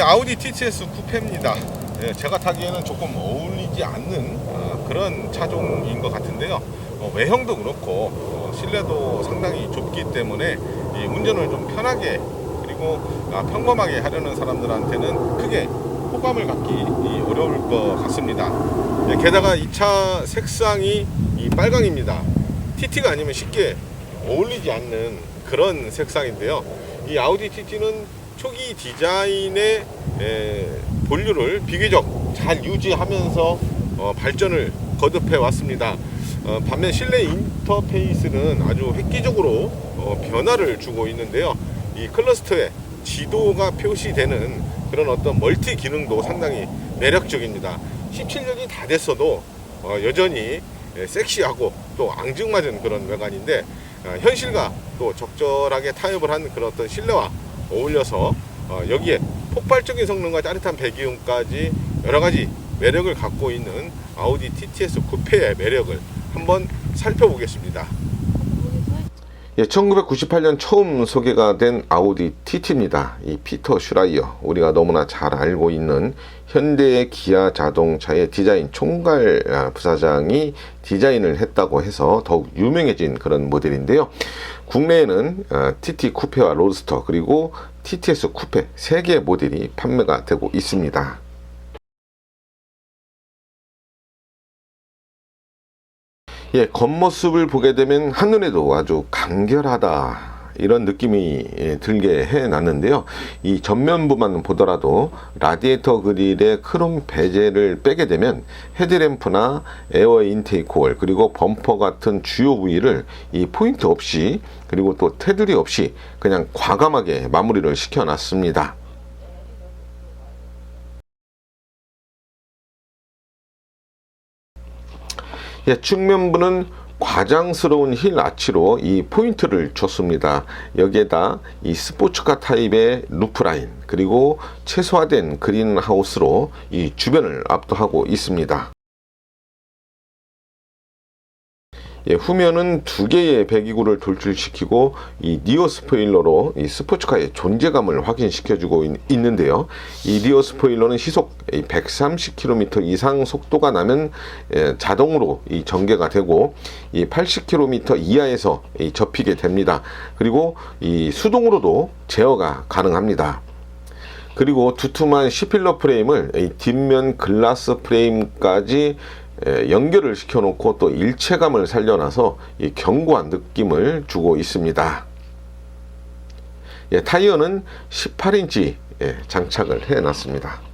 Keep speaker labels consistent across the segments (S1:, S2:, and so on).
S1: 예, 아우디 TTS 쿠페입니다. 예, 제가 타기에는 조금 어울리지 않는 아, 그런 차종인 것 같은데요. 어, 외형도 그렇고 어, 실내도 상당히 좁기 때문에 이 운전을 좀 편하게 그리고 아, 평범하게 하려는 사람들한테는 크게 호감을 갖기 이 어려울 것 같습니다. 예, 게다가 이 차 색상이 이 빨강입니다. TT가 아니면 쉽게 어울리지 않는 그런 색상인데요. 이 아우디 TT는 초기 디자인의 에, 본류를 비교적 잘 유지하면서 어, 발전을 거듭해 왔습니다. 어, 반면 실내 인터페이스는 아주 획기적으로 어, 변화를 주고 있는데요. 이 클러스터에 지도가 표시되는 그런 어떤 멀티 기능도 상당히 매력적입니다. 17년이 다 됐어도 어, 여전히 예, 섹시하고 또 앙증맞은 그런 외관인데 어, 현실과 또 적절하게 타협을 한 그런 어떤 실내와 어울려서 어, 여기에 폭발적인 성능과 짜릿한 배기음까지 여러 가지 매력을 갖고 있는 아우디 TTS 쿠페의 매력을 한번 살펴보겠습니다. 예, 1998년 처음 소개가 된 아우디 TT입니다. 이 피터 슈라이어, 우리가 너무나 잘 알고 있는 현대의 기아 자동차의 디자인 총괄 아, 부사장이 디자인을 했다고 해서 더욱 유명해진 그런 모델인데요. 국내에는 아, TT 쿠페와 로드스터 그리고 TTS 쿠페 세 개의 모델이 판매가 되고 있습니다. 예, 겉모습을 보게 되면 한눈에도 아주 간결하다. 이런 느낌이 예, 들게 해 놨는데요. 이 전면부만 보더라도 라디에이터 그릴의 크롬 베젤을 빼게 되면 헤드램프나 에어 인테이크 홀 그리고 범퍼 같은 주요 부위를 이 포인트 없이 그리고 또 테두리 없이 그냥 과감하게 마무리를 시켜 놨습니다. 측면부는 과장스러운 힐 아치로 이 포인트를 줬습니다. 여기에다 이 스포츠카 타입의 루프라인 그리고 최소화된 그린하우스로 이 주변을 압도하고 있습니다. 예, 후면은 두 개의 배기구를 돌출시키고 이 리어 스포일러로 이 스포츠카의 존재감을 확인시켜주고 있, 는데요이 리어 스포일러는 시속 130km 이상 속도가 나면 예, 자동으로 이 전개가 되고 이 80km 이하에서 이 접히게 됩니다. 그리고 이 수동으로도 제어가 가능합니다. 그리고 두툼한 C필러 프레임을 이 뒷면 글라스 프레임까지 에, 연결을 시켜놓고 또 일체감을 살려놔서 이 견고한 느낌을 주고 있습니다. 예, 타이어는 18인치 예, 장착을 해놨습니다.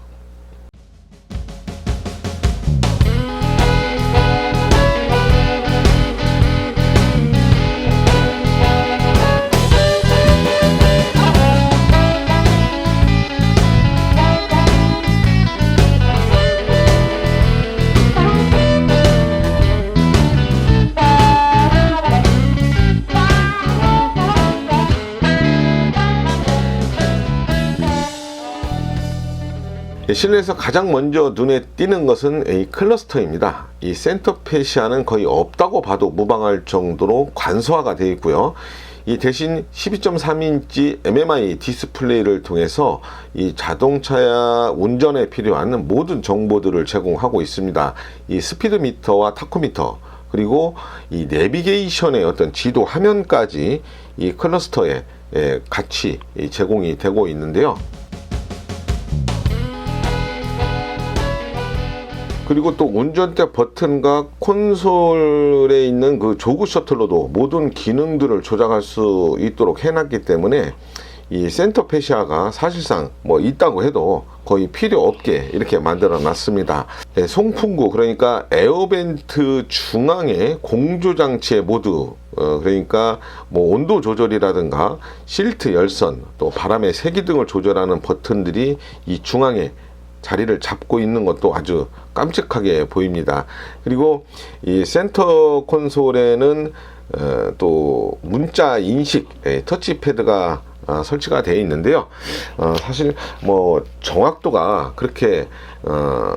S1: 실내에서 가장 먼저 눈에 띄는 것은 이 클러스터입니다. 이 센터페시아는 거의 없다고 봐도 무방할 정도로 관소화가 되어 있고요. 이 대신 12.3인치 MMI 디스플레이를 통해서 이 자동차 운전에 필요한 모든 정보들을 제공하고 있습니다. 이 스피드미터와 타코미터 그리고 이 내비게이션의 어떤 지도 화면까지 이 클러스터에 예, 같이 이 제공이 되고 있는데요. 그리고 또 운전대 버튼과 콘솔에 있는 그 조그 셔틀로도 모든 기능들을 조작할 수 있도록 해놨기 때문에 이 센터 페시아가 사실상 뭐 있다고 해도 거의 필요 없게 이렇게 만들어 놨습니다. 네, 송풍구 그러니까 에어벤트 중앙에 공조 장치에 모두 어, 그러니까 뭐 온도 조절이라든가 실트 열선 또 바람의 세기 등을 조절하는 버튼들이 이 중앙에 자리를 잡고 있는 것도 아주 깜찍하게 보입니다. 그리고 이 센터 콘솔에는 어, 또 문자 인식 예, 터치패드가 아, 설치가 되어 있는데요. 어, 사실 뭐 정확도가 그렇게 어,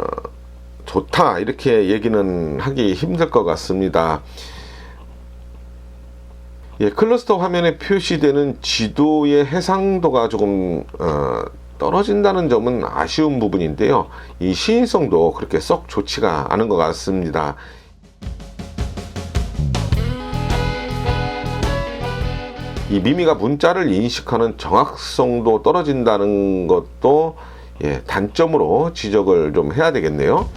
S1: 좋다 이렇게 얘기는 하기 힘들 것 같습니다. 예, 클러스터 화면에 표시되는 지도의 해상도가 조금 어, 떨어진다는 점은 아쉬운 부분인데요. 이 시인성도 그렇게 썩 좋지가 않은 것 같습니다. 이 미미가 문자를 인식하는 정확성도 떨어진다는 것도 예, 단점으로 지적을 좀 해야 되겠네요.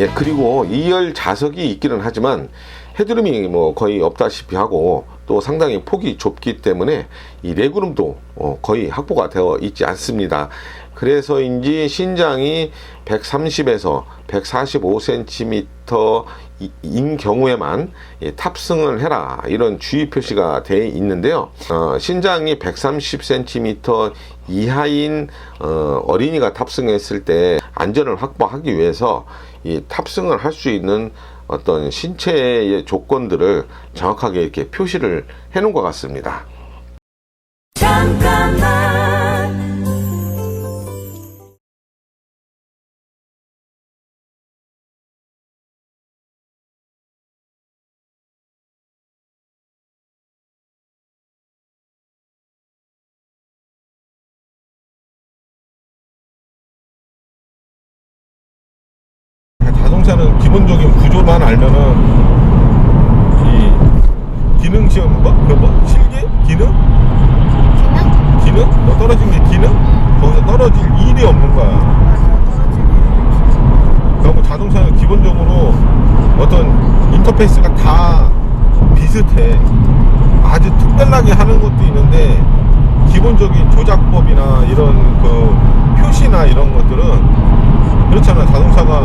S1: 예, 그리고 2열 좌석이 있기는 하지만 헤드룸이 뭐 거의 없다시피 하고 또 상당히 폭이 좁기 때문에 이 레그룸도 어, 거의 확보가 되어 있지 않습니다. 그래서인지 신장이 130에서 145cm 인 경우에만 예, 탑승을 해라 이런 주의 표시가 되어 있는데요. 어, 신장이 130cm 이하인 어, 어린이가 탑승했을 때 안전을 확보하기 위해서 이 탑승을 할 수 있는 어떤 신체의 조건들을 정확하게 이렇게 표시를 해 놓은 것 같습니다.
S2: 잠깐만
S3: 자동차는 기본적인 구조만 알면은 이 기능 시험 뭐? 그 뭐? 실기? 기능?
S2: 기능?
S3: 기능? 뭐 떨어진 게 기능? 거기서 떨어질 일이 없는 거야. 그리고 자동차는 기본적으로 어떤 인터페이스가 다 비슷해. 아주 특별하게 하는 것도 있는데 기본적인 조작법이나 이런 그 표시나 이런 것들은 그렇잖아. 자동차가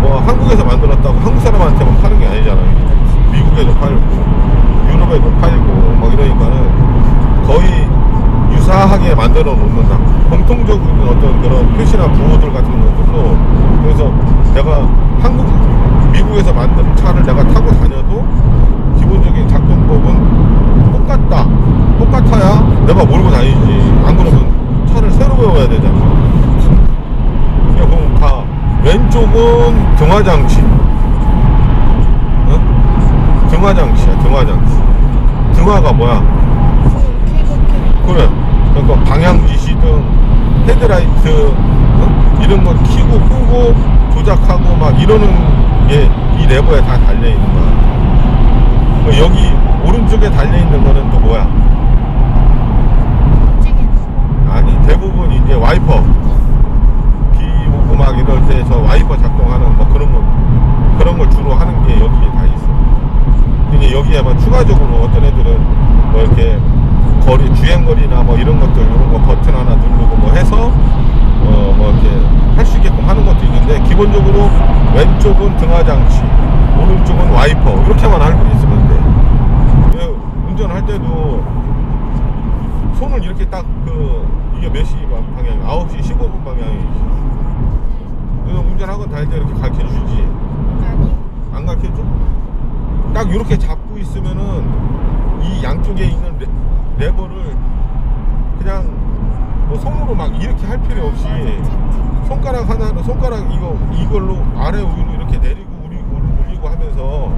S3: 뭐 한국에서 만들었다고 한국 사람한테만 파는 게 아니잖아요. 미국에도 팔고 유럽에도 팔고 뭐 이러니까는 거의 유사하게 만들어 놓는다. 공통적인 어떤 그런 표시나 부호들 같은 것들도 그래서 내가 한국 미국에서 만든 차를 내가 타고 다녀도 기본적인 작동법은 똑같다. 똑같아야 내가 몰고 다니지. 안 그러면 차를 새로 배워야 되잖아. 그냥 보면 다 왼쪽은 등화장치. 어? 등화장치야, 등화장치. 등화가 뭐야? 그래. 그러니까 방향 지시등, 헤드라이트 어? 이런 거 키고 끄고 조작하고 막 이러는 게 이 레버에 다 달려 있는 거야. 그 여기 오른쪽에 달려 있는 거는 또 뭐야? 아니 대부분 이제 와이퍼 비 오고 막 이럴 때 저 와이퍼 작동하는 뭐 그런 거 그런 걸 주로 하는 게 여기에 다 있어. 근데 여기에만 추가적으로 어떤 애들은 뭐 이렇게 거리 주행거리나 뭐 이런 것들 이런 거 버튼 하나 누르고 뭐 해서 어 뭐 이렇게 할 수 있게끔 하는 것도 있는데 기본적으로 왼쪽은 등화장치 오른쪽은 와이퍼 이렇게만 알고 있으면 돼. 왜 운전할 때도 손을 이렇게 딱 그 이게 몇 시 방향 9시 15분 방향이지. 그래서 운전학원 다닐 때 이렇게 가르쳐 주지. 안 가르쳐 줘? 딱 이렇게 잡고 있으면은 이 양쪽에 있는 레, 레버를 그냥 뭐 손으로 막 이렇게 할 필요 없이 손가락 하나로 손가락 이거 이걸로 아래 위로 이렇게 내리고 올리고 올리고 하면서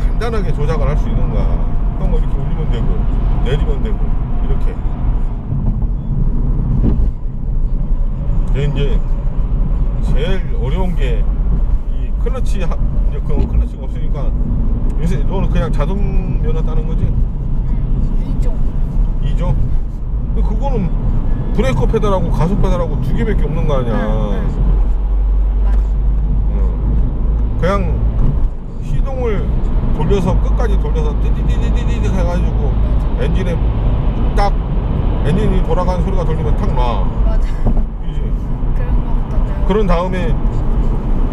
S3: 간단하게 조작을 할 수 있는 거야. 그럼 뭐 이렇게 올리면 되고 내리면 되고 이렇게. 근데 이제 제일 어려운 게 이 클러치 하, 이제 그 클러치가 없으니까 요새 너는 그냥 자동 면허 따는 거지?
S2: 이종
S3: 2종? 근데 그거는 브레이크 페달하고 가속 페달하고 두 개밖에 없는 거 아니야. 응. 그냥 시동을 돌려서 끝까지 돌려서 띠디디디디디 해가지고 엔진에 딱 엔진이 돌아가는 소리가 들리면 탁 놔.
S2: 맞아
S3: 그지?
S2: 그런
S3: 그런 다음에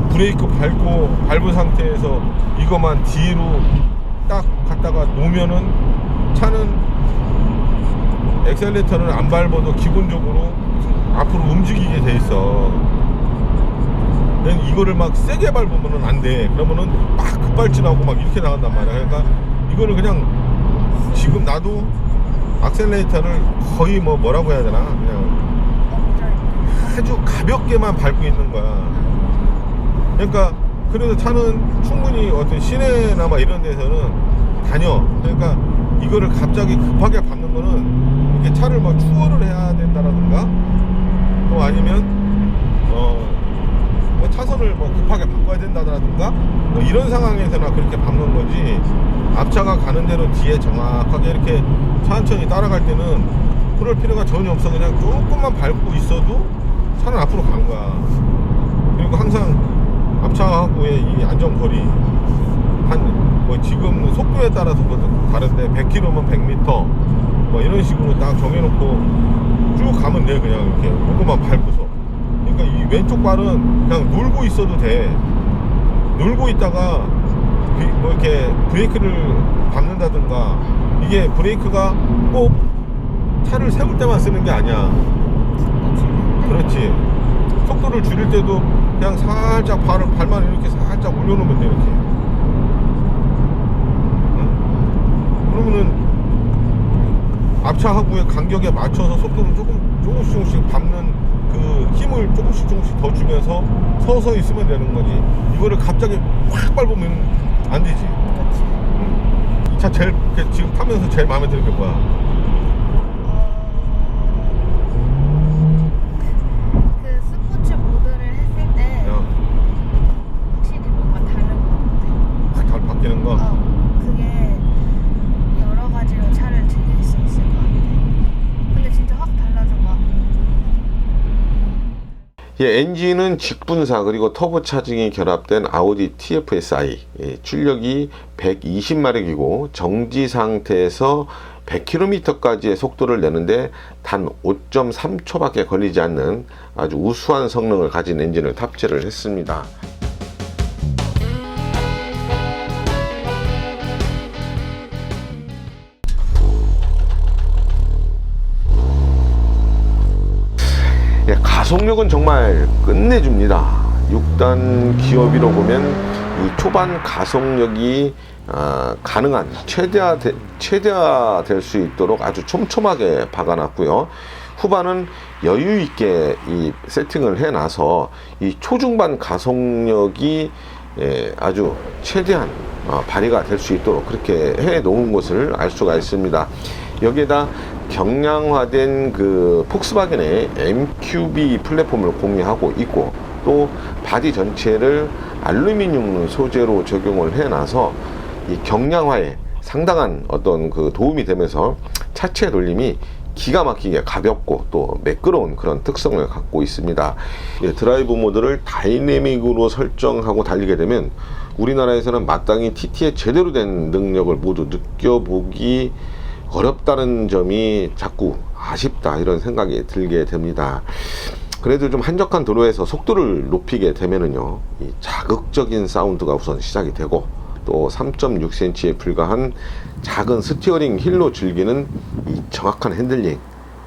S3: 브레이크 밟고 밟은 상태에서 이것만 뒤로 딱 갖다가 놓으면은 차는 엑셀레이터를 안 밟아도 기본적으로 앞으로 움직이게 돼 있어. 난 이거를 막 세게 밟으면은 안 돼. 그러면은 막 급발진하고 막 이렇게 나간단 말이야. 그러니까 이거를 그냥 지금 나도 악셀레이터를 거의 뭐 뭐라고 해야 되나 그냥 아주 가볍게만 밟고 있는 거야. 그러니까 그래서 차는 충분히 어떤 시내나 이런 데서는 다녀. 그러니까 이거를 갑자기 급하게 밟는 거는 차를 뭐 추월을 해야 된다라든가 또 아니면 어, 뭐 차선을 뭐 급하게 바꿔야 된다라든가 뭐 이런 상황에서나 그렇게 밟는 거지. 앞차가 가는 대로 뒤에 정확하게 이렇게 천천히 따라갈 때는 그럴 필요가 전혀 없어. 그냥 조금만 밟고 있어도 차는 앞으로 간 거야. 그리고 항상 앞차하고의 이 안전거리 한 뭐 지금 속도에 따라서 다른데 100km면 100m 뭐 이런 식으로 딱 정해놓고 쭉 가면 돼 그냥 이렇게. 요거만 밟고서. 그러니까 이 왼쪽 발은 그냥 놀고 있어도 돼. 놀고 있다가 비- 뭐 이렇게 브레이크를 밟는다든가 이게 브레이크가 꼭 차를 세울 때만 쓰는 게 아니야. 그렇지. 속도를 줄일 때도 그냥 살짝 발을 발만 이렇게 살짝 올려놓으면 돼 이렇게. 응? 그러면은 앞차하고의 간격에 맞춰서 속도를 조금 조금씩 조금씩 밟는 그 힘을 조금씩 조금씩 더 주면서 서서히 쓰면 되는 거지. 이거를 갑자기 확 밟으면 안 되지. 이 차 제일 그 지금 타면서 제일 마음에 드는 게 뭐야
S2: 그 스포츠 모드를 했을 때
S3: 그냥
S2: 확실히 뭔가 다른 것 같아.
S3: 확 달- 바뀌는 거
S2: 어, 그게 여러 가지로 차를 즐길 수 있을 것 같아. 근데 진짜 확 달라진 것 같아.
S1: 예, 엔진은 직분사 그리고 터보 차징이 결합된 아우디 TFSI 예, 출력이 120마력이고 정지 상태에서 100km까지의 속도를 내는데 단 5.3초밖에 걸리지 않는 아주 우수한 성능을 가진 엔진을 탑재를 했습니다. 예, 가속력은 정말 끝내줍니다. 6단 기어비로 보면 이 초반 가속력이 아, 가능한 최대화 최대화 될 수 있도록 아주 촘촘하게 박아놨고요. 후반은 여유 있게 이 세팅을 해놔서 이 초중반 가속력이 예, 아주 최대한 어, 발휘가 될 수 있도록 그렇게 해 놓은 것을 알 수가 있습니다. 여기에다 경량화된 그 폭스바겐의 MQB 플랫폼을 공유하고 있고 또 바디 전체를 알루미늄 소재로 적용을 해놔서 이 경량화에 상당한 어떤 그 도움이 되면서 차체 돌림이 기가 막히게 가볍고 또 매끄러운 그런 특성을 갖고 있습니다. 예, 드라이브 모드를 다이내믹으로 설정하고 달리게 되면 우리나라에서는 마땅히 TT의 제대로 된 능력을 모두 느껴보기 어렵다는 점이 자꾸 아쉽다 이런 생각이 들게 됩니다. 그래도 좀 한적한 도로에서 속도를 높이게 되면은요, 이 자극적인 사운드가 우선 시작이 되고 또 3.6cm에 불과한 작은 스티어링 힐로 즐기는 이 정확한 핸들링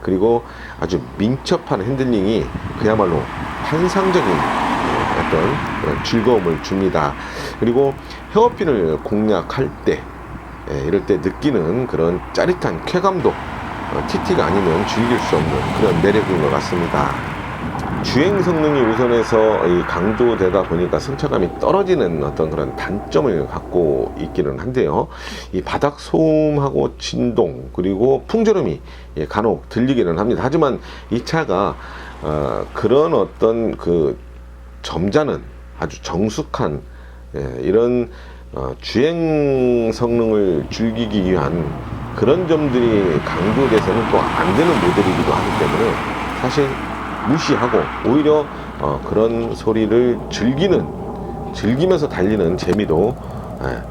S1: 그리고 아주 민첩한 핸들링이 그야말로 환상적인 어떤 그런 즐거움을 줍니다. 그리고 헤어핀을 공략할 때 예, 이럴 때 느끼는 그런 짜릿한 쾌감도 어, TT가 아니면 즐길 수 없는 그런 매력인 것 같습니다. 주행 성능이 우선해서 이 강조되다 보니까 승차감이 떨어지는 어떤 그런 단점을 갖고 있기는 한데요. 이 바닥 소음하고 진동 그리고 풍절음이 예, 간혹 들리기는 합니다. 하지만 이 차가 어, 그런 어떤 그 점잖은 아주 정숙한 예, 이런 어, 주행 성능을 즐기기 위한 그런 점들이 강조돼서는 또 안 되는 모델이기도 하기 때문에 사실 무시하고 오히려 어, 그런 소리를 즐기는 즐기면서 달리는 재미도 예,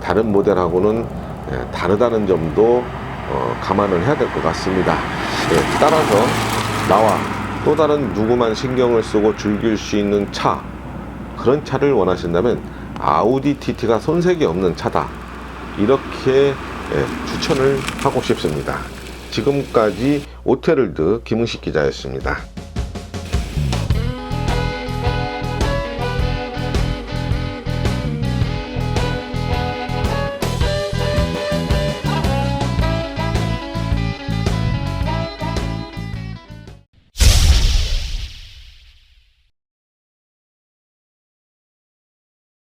S1: 다른 모델하고는 예, 다르다는 점도 어, 감안을 해야 될 것 같습니다. 예, 따라서 나와 또 다른 누구만 신경을 쓰고 즐길 수 있는 차 그런 차를 원하신다면 아우디 TT가 손색이 없는 차다 이렇게 예, 추천을 하고 싶습니다. 지금까지 오테를드 김은식 기자였습니다.